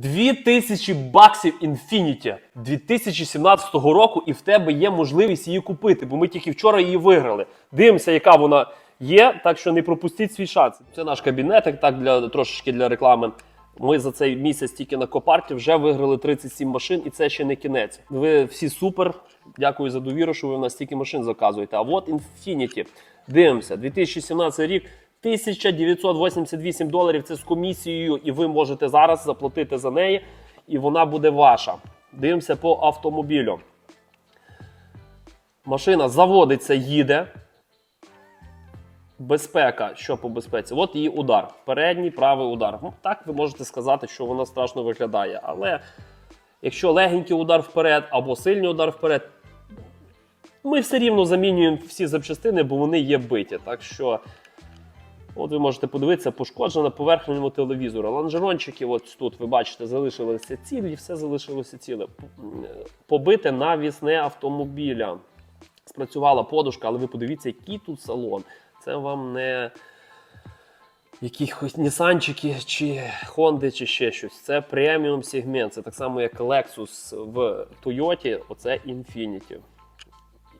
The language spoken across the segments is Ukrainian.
2000 баксів Infinity 2017 року, і в тебе є можливість її купити, бо ми тільки вчора її виграли. Дивимося, яка вона є, так що не пропустіть свій шанс. Це наш кабінетик, так для трошечки для реклами. Ми за цей місяць тільки на Копарті вже виграли 37 машин, і це ще не кінець. Ви всі супер. Дякую за довіру, що ви в нас стільки машин заказуєте. А от Infinity. Дивимося, 2017 рік. 1988 доларів це з комісією, і ви можете зараз заплатити за неї, і вона буде ваша. Дивимося по автомобілю. Машина заводиться, їде. Безпека, що по безпеці? От її удар. Передній правий удар. Ну, так ви можете сказати, що вона страшно виглядає. Але якщо легенький удар вперед або сильний удар вперед, ми все рівно замінюємо всі запчастини, бо вони є биті. Так що, от ви можете подивитися, пошкоджена поверхневому телевізору. Лонжерончики, от тут ви бачите, залишилися цілі, все залишилося ціле. Побите навісне автомобіля. Спрацювала подушка, але ви подивіться, який тут салон. Це вам не якісь Нісанчики чи Хонди, чи ще щось. Це преміум сегмент. Це так само, як Lexus в Toyota, оце Infiniti.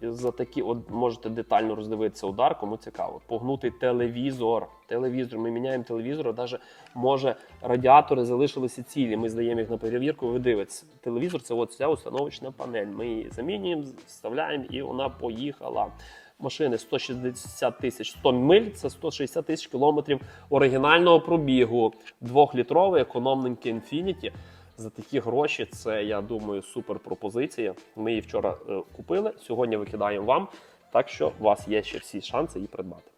За такі, от можете детально роздивитися удар, кому цікаво. Погнутий телевізор. Телевізор. Ми міняємо телевізор, навіть може радіатори залишилися цілі. Ми здаємо їх на перевірку. Ви дивитесь. Телевізор це от ця установочна панель. Ми її замінюємо, вставляємо, і вона поїхала. Машини 160 тисяч 100 миль, це 160 тисяч кілометрів оригінального пробігу. Двохлітровий економненький Infiniti. За такі гроші це, я думаю, супер пропозиція. Ми її вчора е, купили, сьогодні викидаємо вам. Так що у вас є ще всі шанси її придбати.